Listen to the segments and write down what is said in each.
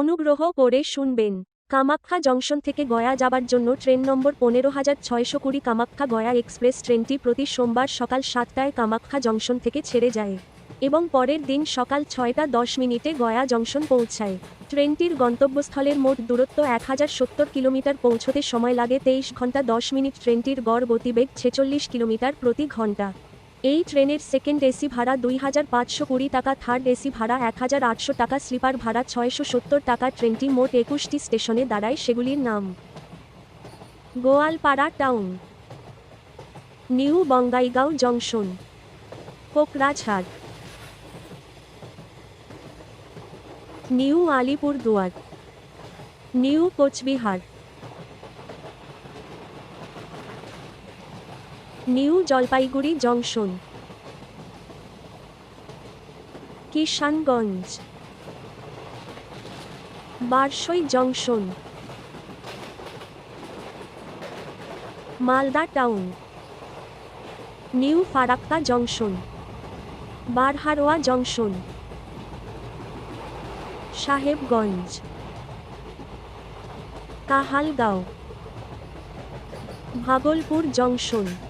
অনুগ্রহ করে শুনবেন। কামাখ্যা জংশন থেকে গয়া যাবার জন্য ট্রেন নম্বর পনেরো হাজার ছয়শো কুড়ি কামাখ্যা গয়া এক্সপ্রেস ট্রেনটি প্রতি সোমবার সকাল সাতটায় কামাখ্যা জংশন থেকে ছেড়ে যায় এবং পরের দিন সকাল ছয়টা দশ মিনিটে গয়া জংশন পৌঁছায়। ট্রেনটির গন্তব্যস্থলের মোট দূরত্ব এক হাজার সত্তর কিলোমিটার, পৌঁছতে সময় লাগে তেইশ ঘণ্টা দশ মিনিট। ট্রেনটির গড় গতিবেগ ছেচল্লিশ কিলোমিটার প্রতি ঘণ্টা এই ট্রেনের সেকেন্ড এসি ভাড়া দুই হাজার পাঁচশো কুড়ি টাকা, থার্ড এসি ভাড়া এক হাজার আটশো টাকা, স্লিপার ভাড়া ছয়শো সত্তর টাকা, ট্রেনটি মোট একুশটি স্টেশনে দাঁড়ায়, সেগুলির নাম। Goalpara town. New Bongaigaon junction. Kokrajhar new Alipurduar. New Coochbehar. New Jalpaiguri junction. Kishanganj. Barsoi junction. Malda town. New Farakka junction. Barharwa junction. Sahebganj. Kahalgaon. Bhagalpur junction.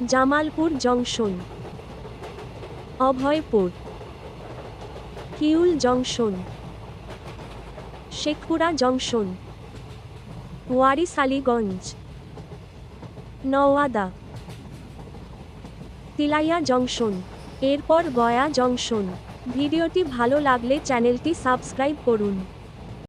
Jamalpur junction, Abhaipur, Kiul junction, Sheikhpura junction Warisaliganj Nawada, Tilaiya junction. এরপর Gaya junction. ভিডিওটি ভালো লাগলে চ্যানেলটি subscribe করুন।